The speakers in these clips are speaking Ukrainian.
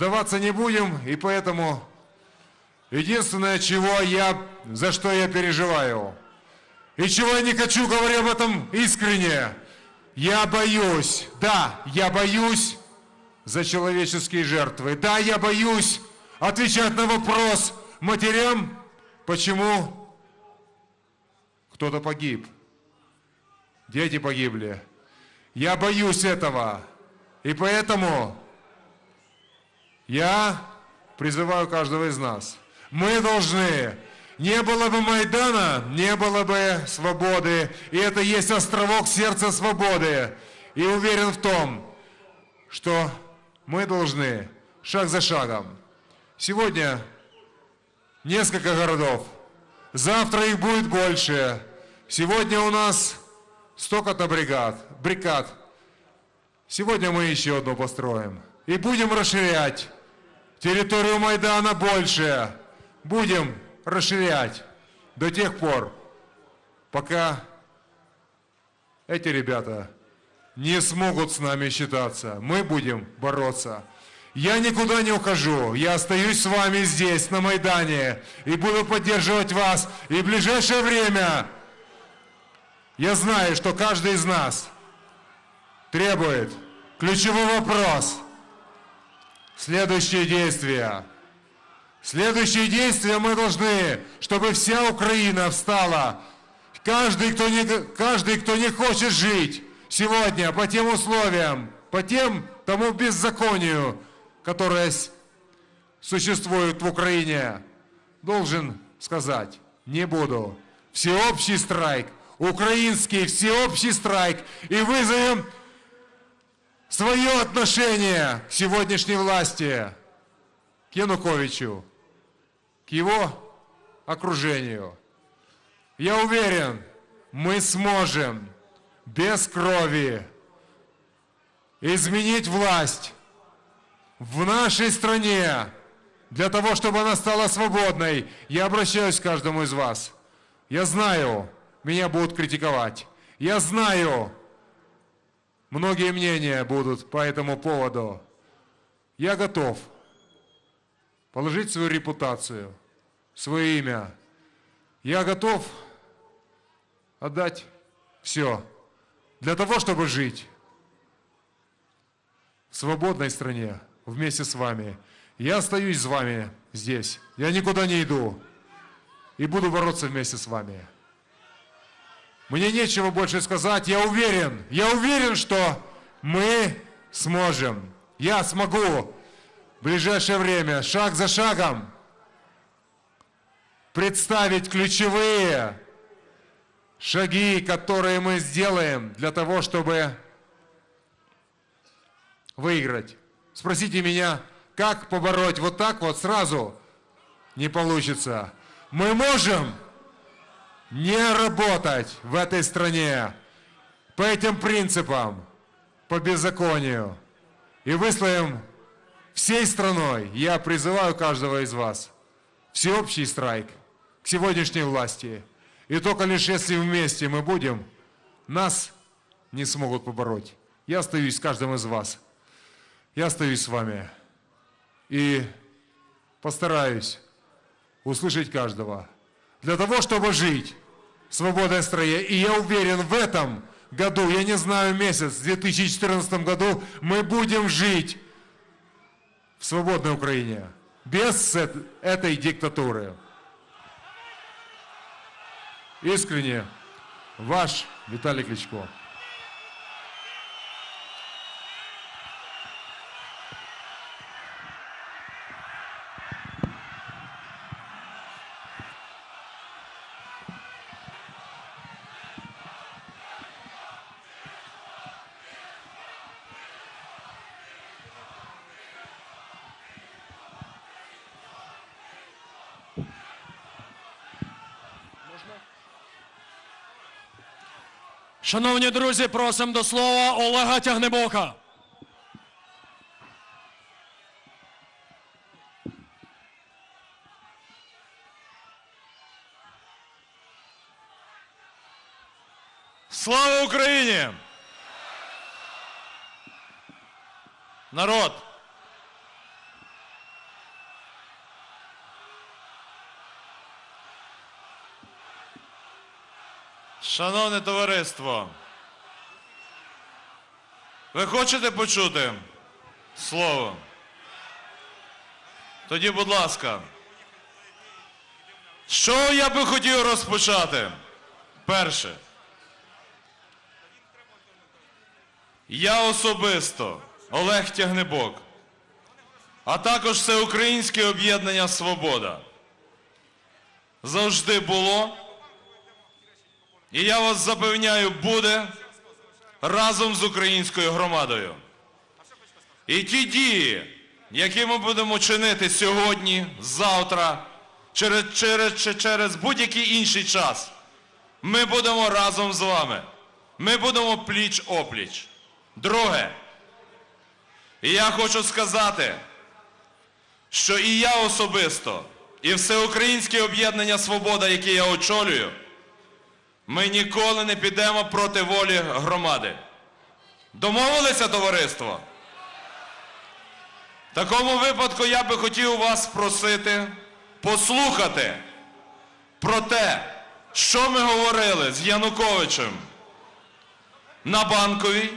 Сдаваться не будем, и поэтому единственное, чего я, за что я переживаю, и чего я не хочу, говорю об этом искренне, я боюсь, да, я боюсь за человеческие жертвы. Да, я боюсь отвечать на вопрос матерям, почему кто-то погиб. Дети погибли. Я боюсь этого. И поэтому я призываю каждого из нас. Мы должны, не было бы Майдана, не было бы свободы. И это есть островок сердца свободы. И уверен в том, что мы должны шаг за шагом. Сегодня несколько городов, завтра их будет больше. Сегодня у нас столько-то бригад, бригад. Сегодня мы еще одну построим. И будем расширять. Территорию Майдана больше. Будем расширять до тех пор, пока эти ребята не смогут с нами считаться. Мы будем бороться. Я никуда не ухожу. Я остаюсь с вами здесь, на Майдане, и буду поддерживать вас. И в ближайшее время я знаю, что каждый из нас требует ключевой вопрос. Следующие действия. Следующие действия мы должны, чтобы вся Украина встала. Каждый, кто не, каждый, кто не хочет жить сегодня по тем условиям, по тем тому беззаконию, которое существует в Украине, должен сказать, не буду. Всеобщий страйк, украинский всеобщий страйк. И вызовем свое отношение к сегодняшней власти, к Януковичу, к его окружению. Я уверен, мы сможем без крови изменить власть в нашей стране для того, чтобы она стала свободной. Я обращаюсь к каждому из вас. Я знаю, меня будут критиковать. Я знаю, многие мнения будут по этому поводу. Я готов положить свою репутацию, свое имя. Я готов отдать все для того, чтобы жить в свободной стране вместе с вами. Я остаюсь с вами здесь. Я никуда не иду. И буду бороться вместе с вами. Мне нечего больше сказать. Я уверен, я уверен, что мы сможем. Я смогу в ближайшее время, шаг за шагом, представить ключевые шаги, которые мы сделаем для того, чтобы выиграть. Спросите меня, как побороть вот так вот сразу? Не получится. Мы можем не работать в этой стране по этим принципам, по беззаконию. И выслаем всей страной, я призываю каждого из вас, всеобщий страйк к сегодняшней власти – и только лишь если вместе мы будем, нас не смогут побороть. Я остаюсь с каждым из вас. Я остаюсь с вами. И постараюсь услышать каждого. Для того, чтобы жить свободной стране. И я уверен, в этом году, я не знаю месяц, в 2014 году, мы будем жить в свободной Украине. Без этой диктатуры. Искренне ваш Виталий Кличко. Шановні друзі, просимо до слова Олега Тягнебока. Слава Україні! Народ! Шановне товариство, ви хочете почути слово? Тоді, будь ласка, що я би хотів розпочати? Перше. Я особисто, Олег Тягнебок, а також Всеукраїнське об'єднання Свобода. Завжди було. І я вас запевняю, буде разом з українською громадою. І ті дії, які ми будемо чинити сьогодні, завтра, через, через, через будь-який інший час, ми будемо разом з вами. Ми будемо пліч опліч. Друге, я хочу сказати, що і я особисто, і Всеукраїнське об'єднання Свобода, яке я очолюю, ми ніколи не підемо проти волі громади. Домовилися, товариство? В такому випадку я би хотів вас просити послухати про те, що ми говорили з Януковичем на банковій,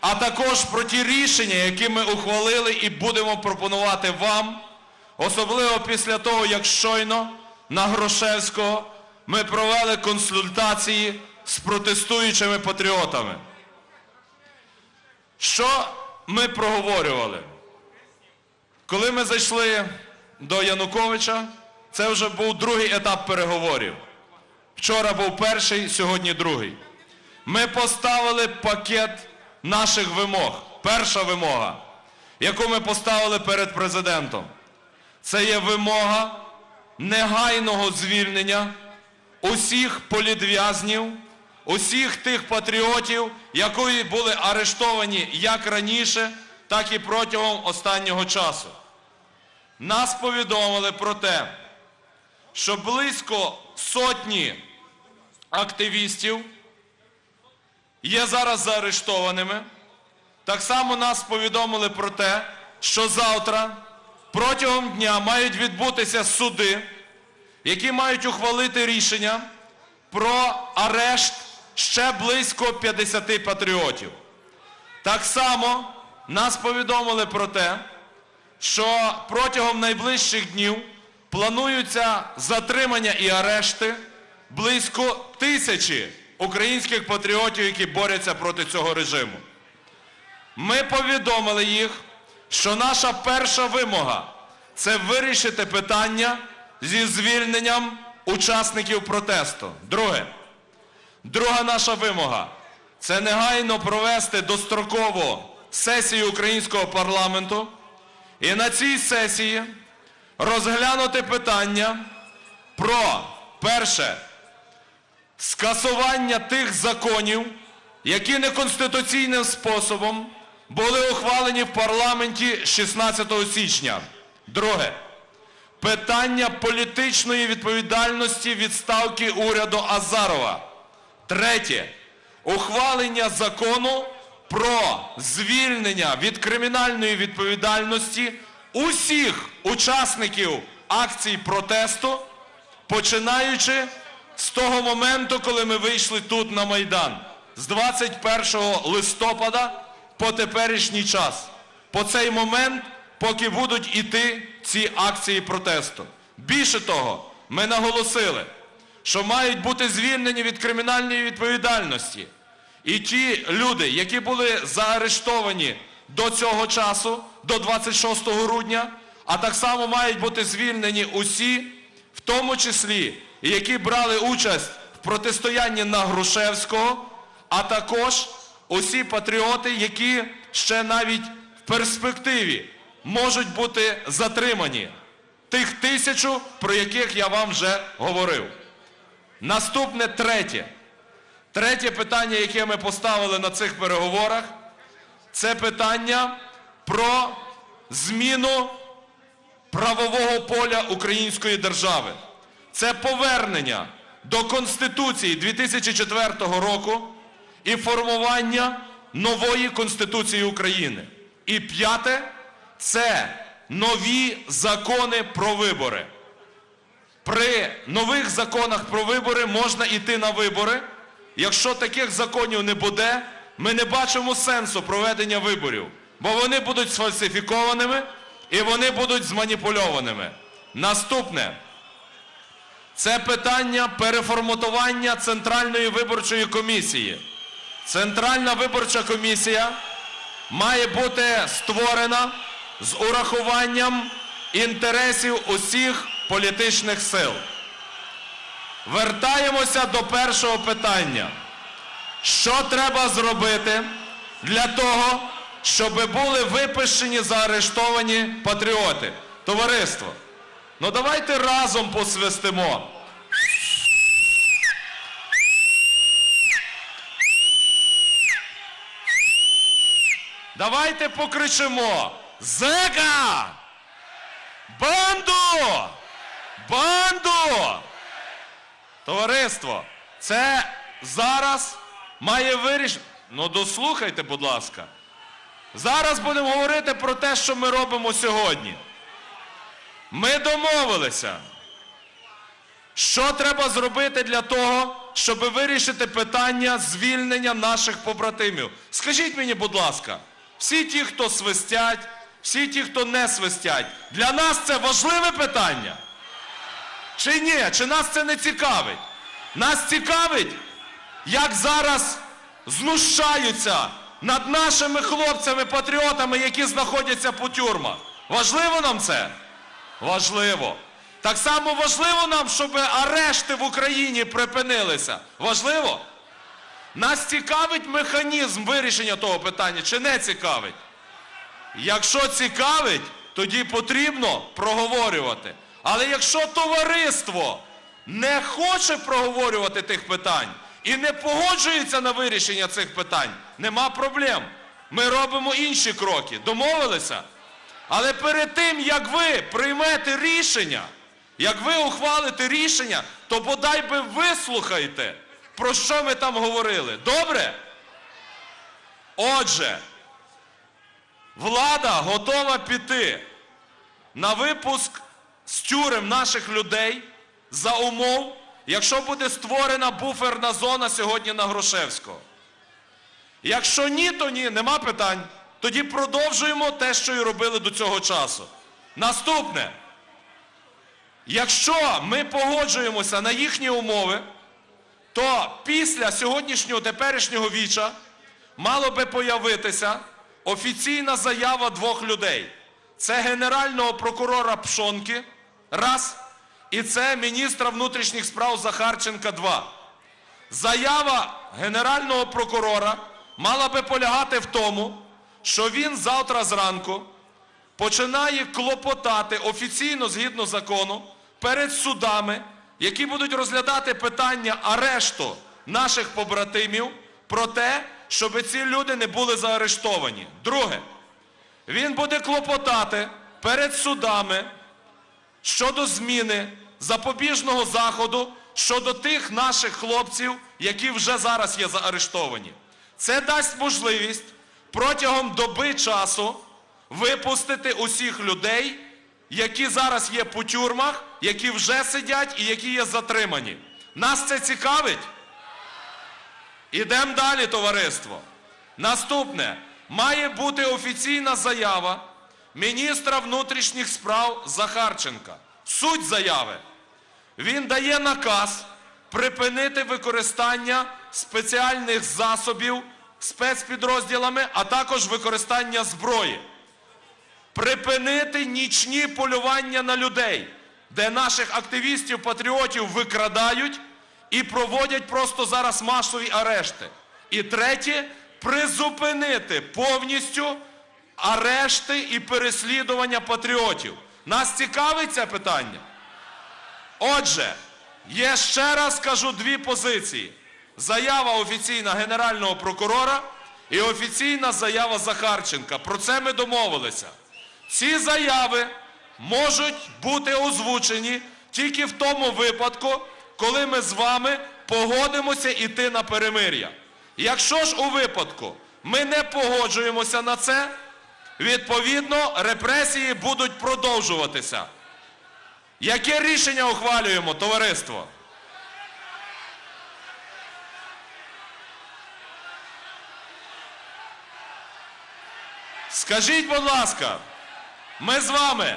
а також про ті рішення, які ми ухвалили і будемо пропонувати вам, особливо після того, як щойно на Грошевського ми провели консультації з протестуючими патріотами. Що ми проговорювали? Коли ми зайшли до Януковича, це вже був другий етап переговорів. Вчора був перший, сьогодні другий. Ми поставили пакет наших вимог. Перша вимога, яку ми поставили перед президентом, це є вимога негайного звільнення усіх політв'язнів, усіх тих патріотів, які були арештовані як раніше, так і протягом останнього часу. Нас повідомили про те, що близько сотні активістів є зараз заарештованими. Так само нас повідомили про те, що завтра протягом дня мають відбутися суди, які мають ухвалити рішення про арешт ще близько 50 патріотів. Так само нас повідомили про те, що протягом найближчих днів плануються затримання і арешти близько тисячі українських патріотів, які борються проти цього режиму. Ми повідомили їх, що наша перша вимога це вирішити питання зі звільненням учасників протесту. Друге, друга наша вимога це негайно провести достроково сесію українського парламенту і на цій сесії розглянути питання про перше скасування тих законів, які неконституційним способом були ухвалені в парламенті 16 січня. Друге. Питання політичної відповідальності відставки уряду Азарова. Третє. Ухвалення закону про звільнення від кримінальної відповідальності усіх учасників акцій протесту, починаючи з того моменту, коли ми вийшли тут на Майдан, з 21 листопада по теперішній час. По цей момент, поки будуть іти ці акції протесту. Більше того, ми наголосили, що мають бути звільнені від кримінальної відповідальності. І ті люди, які були заарештовані до цього часу, до 26 грудня, а так само мають бути звільнені усі, в тому числі, які брали участь в протистоянні на Грушевського, а також усі патріоти, які ще навіть в перспективі можуть бути затримані. Тих тисячу, про яких я вам вже говорив. Наступне третє. Третє питання, яке ми поставили на цих переговорах, це питання про зміну правового поля української держави. Це повернення до Конституції 2004 року і формування нової Конституції України. І п'яте це нові закони про вибори. При нових законах про вибори можна йти на вибори якщо таких законів не буде, ми не бачимо сенсу проведення виборів, бо вони будуть сфальсифікованими і вони будуть зманіпульованими. Наступне це питання переформатування Центральної виборчої комісії. Центральна виборча комісія має бути створена з урахуванням інтересів усіх політичних сил. Вертаємося до першого питання. Що треба зробити для того, щоб були випущені заарештовані патріоти? Товариство, ну давайте разом посвистимо. Давайте покричимо. Зека! Банду! Банду! Товариство, це зараз має вирішити. Ну дослухайте, будь ласка. Зараз будемо говорити про те, що ми робимо сьогодні. Ми домовилися. Що треба зробити для того, щоб вирішити питання звільнення наших побратимів? Скажіть мені, будь ласка, всі ті, хто свистять, всі ті, хто не свистять, для нас це важливе питання? Чи ні? Чи нас це не цікавить? Нас цікавить, як зараз знущаються над нашими хлопцями-патріотами, які знаходяться по тюрмах. Важливо нам це? Важливо. Так само важливо нам, щоб арешти в Україні припинилися. Важливо? Нас цікавить механізм вирішення того питання, чи не цікавить? Якщо цікавить, тоді потрібно проговорювати. Але якщо товариство не хоче проговорювати тих питань і не погоджується на вирішення цих питань, нема проблем. Ми робимо інші кроки. Домовилися? Але перед тим, як ви приймете рішення, як ви ухвалите рішення, то бодай би вислухайте, про що ми там говорили. Добре? Отже, влада готова піти на випуск з тюрем наших людей за умов, якщо буде створена буферна зона сьогодні на Грушевського. Якщо ні, то ні, нема питань. Тоді продовжуємо те, що і робили до цього часу. Наступне. Якщо ми погоджуємося на їхні умови, то після сьогоднішнього теперішнього віча мало би появитися офіційна заява двох людей. Це генерального прокурора Пшонки, раз, і це міністра внутрішніх справ Захарченка, два. Заява генерального прокурора мала би полягати в тому, що він завтра зранку починає клопотати офіційно згідно закону перед судами, які будуть розглядати питання арешту наших побратимів про те, щоб ці люди не були заарештовані. Друге, він буде клопотати перед судами щодо зміни запобіжного заходу щодо тих наших хлопців, які вже зараз є заарештовані. Це дасть можливість протягом доби часу випустити усіх людей, які зараз є по тюрмах, які вже сидять і які є затримані. Нас це цікавить? Ідемо далі, товариство. Наступне. Має бути офіційна заява міністра внутрішніх справ Захарченка. Суть заяви. Він дає наказ припинити використання спеціальних засобів спецпідрозділами, а також використання зброї. Припинити нічні полювання на людей, де наших активістів-патріотів викрадають і проводять просто зараз масові арешти. І третє призупинити повністю арешти і переслідування патріотів. Нас цікавить це питання? Отже, є ще раз кажу дві позиції: заява офіційна Генерального прокурора і офіційна заява Захарченка. Про це ми домовилися. Ці заяви можуть бути озвучені тільки в тому випадку, коли ми з вами погодимося йти на перемир'я. Якщо ж у випадку ми не погоджуємося на це, відповідно репресії будуть продовжуватися. Яке рішення ухвалюємо, товариство? Скажіть, будь ласка, ми з вами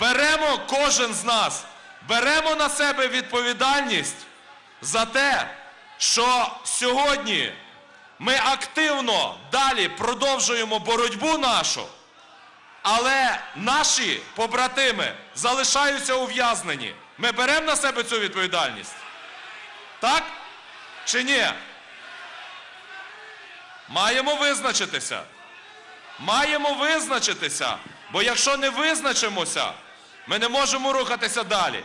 беремо кожен з нас беремо на себе відповідальність за те, що сьогодні ми активно далі продовжуємо боротьбу нашу, але наші побратими залишаються ув'язнені. Ми беремо на себе цю відповідальність? Так? Чи ні? Маємо визначитися. Маємо визначитися. Бо якщо не визначимося, ми не можемо рухатися далі.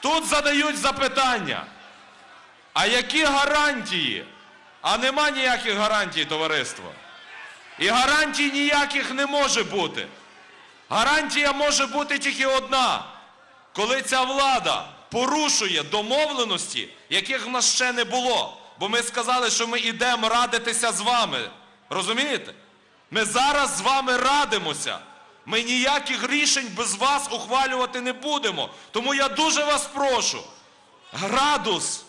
Тут задають запитання. А які гарантії? А нема ніяких гарантій, товариство. І гарантій ніяких не може бути. Гарантія може бути тільки одна. Коли ця влада порушує домовленості, яких в нас ще не було. Бо ми сказали, що ми йдемо радитися з вами. Розумієте? Ми зараз з вами радимося. Ми ніяких рішень без вас ухвалювати не будемо. Тому я дуже вас прошу. Градус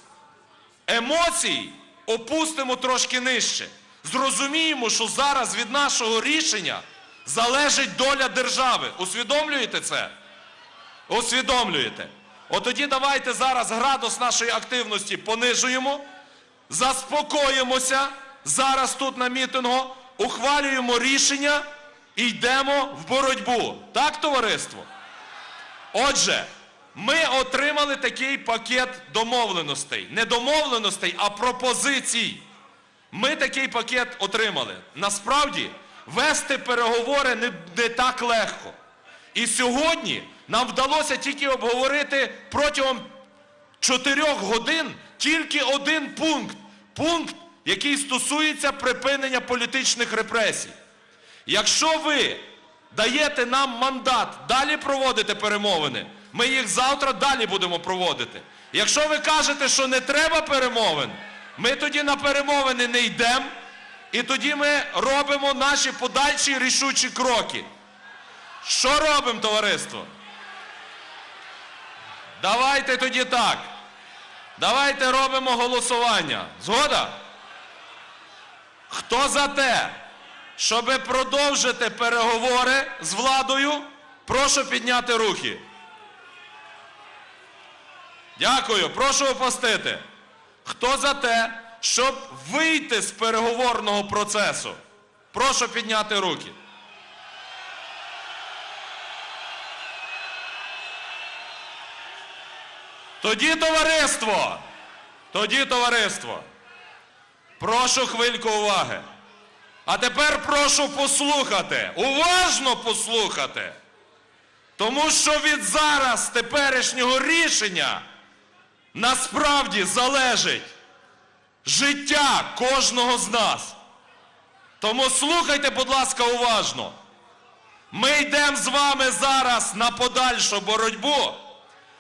емоцій опустимо трошки нижче. Зрозуміємо, що зараз від нашого рішення залежить доля держави. Усвідомлюєте це? Усвідомлюєте? От тоді давайте зараз градус нашої активності понижуємо, заспокоїмося зараз тут на мітингу, ухвалюємо рішення і йдемо в боротьбу. Так, товариство? Отже, ми отримали такий пакет домовленостей. Не домовленостей, а пропозицій. Ми такий пакет отримали. Насправді, вести переговори не, не так легко. І сьогодні нам вдалося тільки обговорити протягом чотирьох годин тільки один пункт. Пункт, який стосується припинення політичних репресій. Якщо ви даєте нам мандат далі проводити перемовини, ми їх завтра далі будемо проводити. Якщо ви кажете, що не треба перемовин, ми тоді на перемовини не йдемо, і тоді ми робимо наші подальші рішучі кроки. Що робимо, товариство? Давайте тоді так. Давайте робимо голосування. Згода? Хто за те, щоб продовжити переговори з владою, прошу підняти руки. Дякую. Прошу опустити. Хто за те, щоб вийти з переговорного процесу? Прошу підняти руки. Тоді товариство. Тоді товариство. Прошу хвильку уваги. А тепер прошу послухати, уважно послухати. Тому що від зараз теперішнього рішення насправді залежить життя кожного з нас. Тому слухайте, будь ласка, уважно. Ми йдемо з вами зараз на подальшу боротьбу,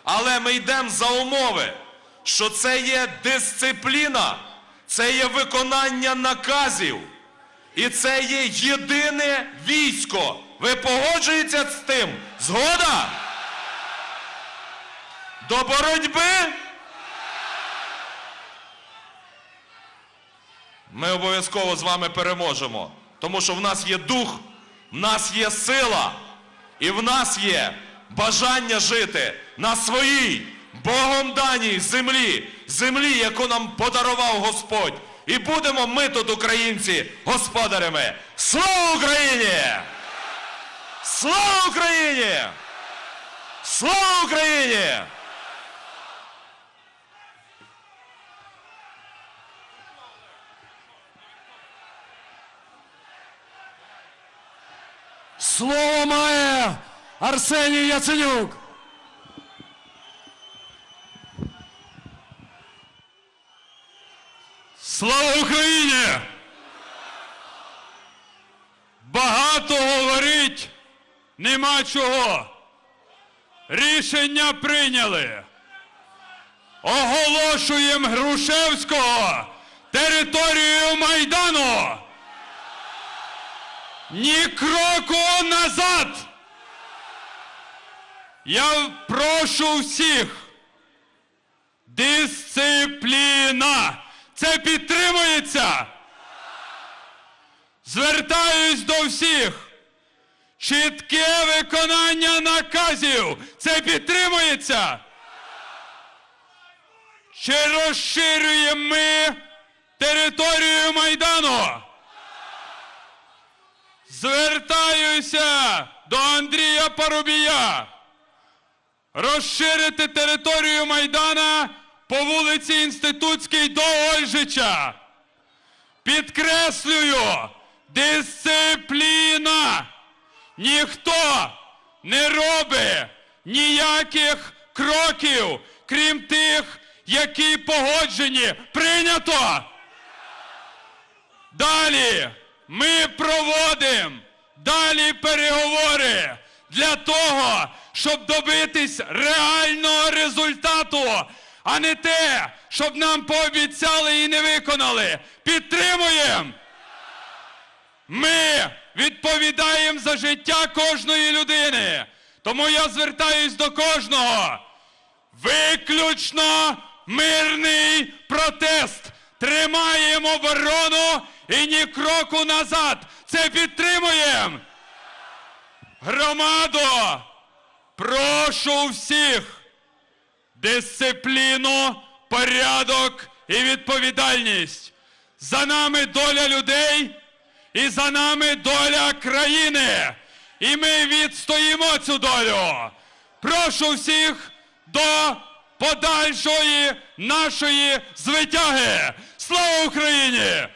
але ми йдемо за умови, що це є дисципліна, це є виконання наказів. І це є єдине військо. Ви погоджуєтеся з тим? Згода? До боротьби? Ми обов'язково з вами переможемо. Тому що в нас є дух, в нас є сила, і в нас є бажання жити на своїй Богом даній землі, землі, яку нам подарував Господь. І будемо ми тут, українці, господарями. Слава Україні! Слава Україні! Слава Україні! Слово має Арсеній Яценюк. Слава Україні! Багато говорить нема чого. Рішення прийняли. Оголошуємо Грушевського територією Майдану. Ні кроку назад. Я прошу всіх Дисципліна. Це підтримується. Звертаюсь до всіх. Чітке виконання наказів. Це підтримується. Чи розширюємо ми територію Майдану? Звертаюся до Андрія Парубія. Розширити територію Майдана по вулиці Інститутській до Ольжича. Підкреслюю, дисципліна. Ніхто не робить ніяких кроків, крім тих, які погоджені. Прийнято. Далі ми проводимо далі переговори для того, щоб добитись реального результату, а не те, щоб нам пообіцяли і не виконали. Підтримуємо! Ми відповідаємо за життя кожної людини. Тому я звертаюсь до кожного. Виключно мирний протест. Тримаємо оборону і ні кроку назад. Це підтримуємо. Громадо, прошу всіх дисципліну, порядок і відповідальність. За нами доля людей і за нами доля країни. І ми відстоїмо цю долю. Прошу всіх до подальшої нашої звитяги. Слава Україні!